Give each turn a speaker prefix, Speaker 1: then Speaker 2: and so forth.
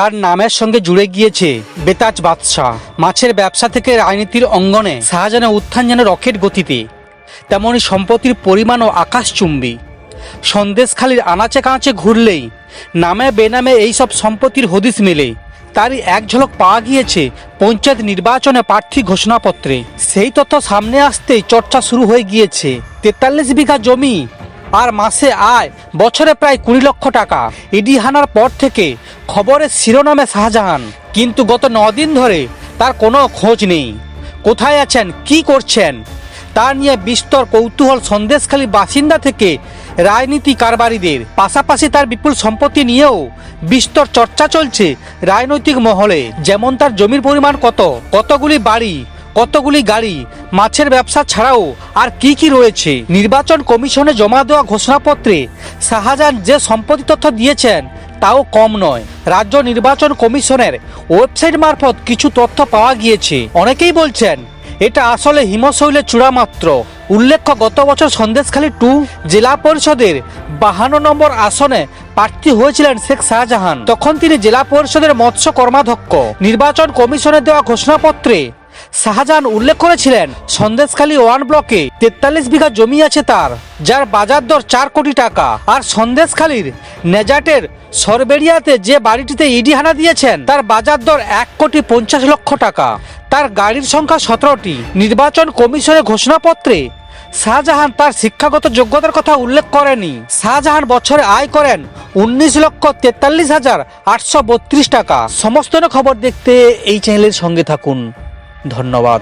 Speaker 1: তার নামের সঙ্গে জুড়ে গিয়েছে বেতাজ বাদশাহ। মাছের ব্যবসা থেকে রাজনীতির অঙ্গনে শাহজাহানের উত্থান যেন রকেট গতিতে তেমনই সম্পত্তির পরিমাণও আকাশচুম্বী সন্দেশখালির আনাচে কানাচে ঘুরলেই, নামে বেনামে এইসব সম্পত্তির হদিস মেলে। তারই এক ঝলক পাওয়া গিয়েছে পঞ্চায়েত নির্বাচনে প্রার্থী ঘোষণাপত্রে। সেই তথ্য সামনে আসতেই চর্চা শুরু হয়ে গিয়েছে। তেতাল্লিশ বিঘা জমি আর মাসে আয়, বছরে প্রায় কুড়ি লক্ষ টাকা। ইডি হানার পর থেকে খবরের শিরোনামে শাহজাহান। কিন্তু গত দিন ধরে তার কোনো খোঁজ নেই। কোথায় আছেন, কি করছেন, তা নিয়ে বিস্তর কৌতূহল সন্দেশখালী বাসিন্দা থেকে রাজনীতি কারবারিদের। পাশাপাশি তার বিপুল সম্পত্তি নিয়েও বিস্তর চর্চা চলছে রাজনৈতিক মহলে। যেমন তার জমির পরিমাণ কত, কতগুলি বাড়ি কতগুলি গাড়ি, মাছের ব্যবসা ছাড়াও আর কি কি রয়েছে? নির্বাচন কমিশনে জমা দেওয়া ঘোষণাপত্রে শাহজাহান যে সম্পত্তি তথ্য দিয়েছেন, তাও কম নয়। রাজ্য নির্বাচন কমিশনের ওয়েবসাইট মারফত কিছু তথ্য পাওয়া গিয়েছে। অনেকেই বলছেন, এটা আসলে হিমশৈলের চূড়া মাত্র। উল্লেখ্য, গত বছর সন্দেশখালী টু জেলা পরিষদের বাহান্ন নম্বর আসনে প্রার্থী হয়েছিলেন শেখ শাহজাহান। তখন তিনি জেলা পরিষদের মৎস্য কর্মাধ্যক্ষ। নির্বাচন কমিশনের দেওয়া ঘোষণাপত্রে শাহজাহান উল্লেখ করেছিলেন, সন্দেশখালী ওয়ান ব্লকে তেতাল্লিশ বিঘা জমি আছে তার, যার বাজার দর চার কোটি টাকা। আর সন্দেশখালীর নেজাটের সরবেরিয়াতে যে বাড়িটিতে ইডি হানা দিয়েছেন, তার বাজার দর এক কোটি পঞ্চাশ লক্ষ টাকা। তার গাড়ির সংখ্যা সতেরোটি। নির্বাচন কমিশনের ঘোষণাপত্রে শাহজাহান তার শিক্ষাগত যোগ্যতার কথা উল্লেখ করেনি। শাহজাহান বছরে আয় করেন উনিশ লক্ষ তেতাল্লিশ হাজার আটশো বত্রিশ টাকা। সমস্ত খবর দেখতে এই চ্যানেলের সঙ্গে থাকুন। ধন্যবাদ